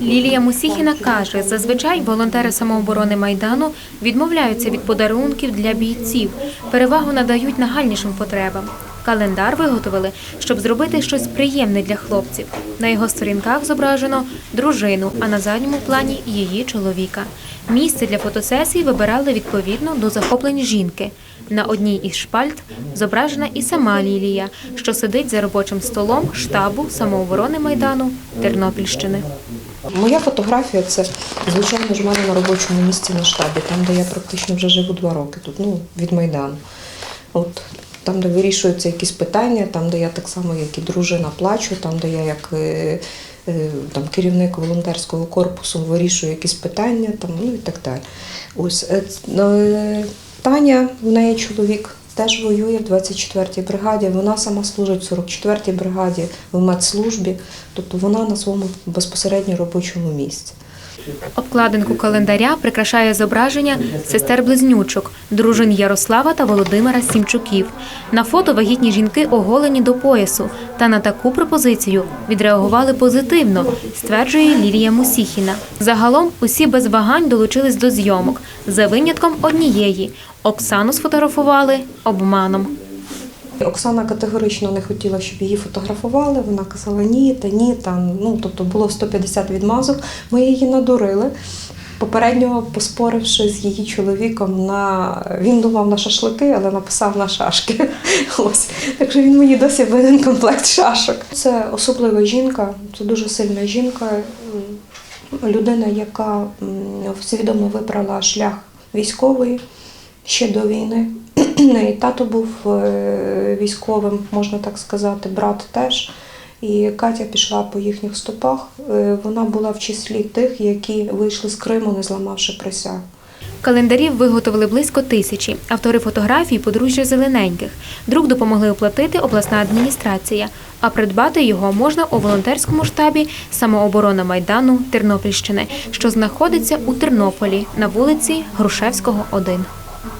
Лілія Мусіхіна каже, зазвичай волонтери самооборони Майдану відмовляються від подарунків для бійців, перевагу надають нагальнішим потребам. Календар виготовили, щоб зробити щось приємне для хлопців. На його сторінках зображено дружину, а на задньому плані її чоловіка. Місце для фотосесії вибирали відповідно до захоплень жінки. На одній із шпальт зображена і сама Лілія, що сидить за робочим столом штабу самооборони Майдану Тернопільщини. Моя фотографія це, звичайно ж, мене на робочому місці на штабі, там, де я практично вже живу два роки, тут, ну, від Майдану. От, там, де вирішуються якісь питання, там, де я так само, як і дружина, плачу, там, де я як е, е, там, керівник волонтерського корпусу вирішую якісь питання, там, ну і так далі. Ось, е, Таня, в неї чоловік. Теж воює в 24-й бригаді. Вона сама служить в 44-й бригаді в медслужбі, тобто вона на своєму безпосередньо робочому місці. Обкладинку календаря прикрашає зображення сестер-близнючок, дружин Ярослава та Володимира Сімчуків. На фото вагітні жінки оголені до поясу. Та на таку пропозицію відреагували позитивно, стверджує Лілія Мусіхіна. Загалом усі без вагань долучились до зйомок, за винятком однієї. Оксану сфотографували обманом. Оксана категорично не хотіла, щоб її фотографували. Вона казала ні, та ні, там ну тобто було 150 відмазок. Ми її надурили. Попередньо поспоривши з її чоловіком на він думав на шашлики, але написав на шашки. Ось так що він мені досі винен комплект шашок. Це особлива жінка, це дуже сильна жінка, людина, яка свідомо вибрала шлях військовий ще до війни. Неї тато був е, військовим, можна так сказати, брат теж. І Катя пішла по їхніх стопах. Е, Вона була в числі тих, які вийшли з Криму, не зламавши присягу. Календарів виготовили близько тисячі. Автори фотографій подружжя зелененьких. Друк допомогли оплатити обласна адміністрація. А придбати його можна у волонтерському штабі самооборона Майдану Тернопільщини, що знаходиться у Тернополі на вулиці Грушевського, 1.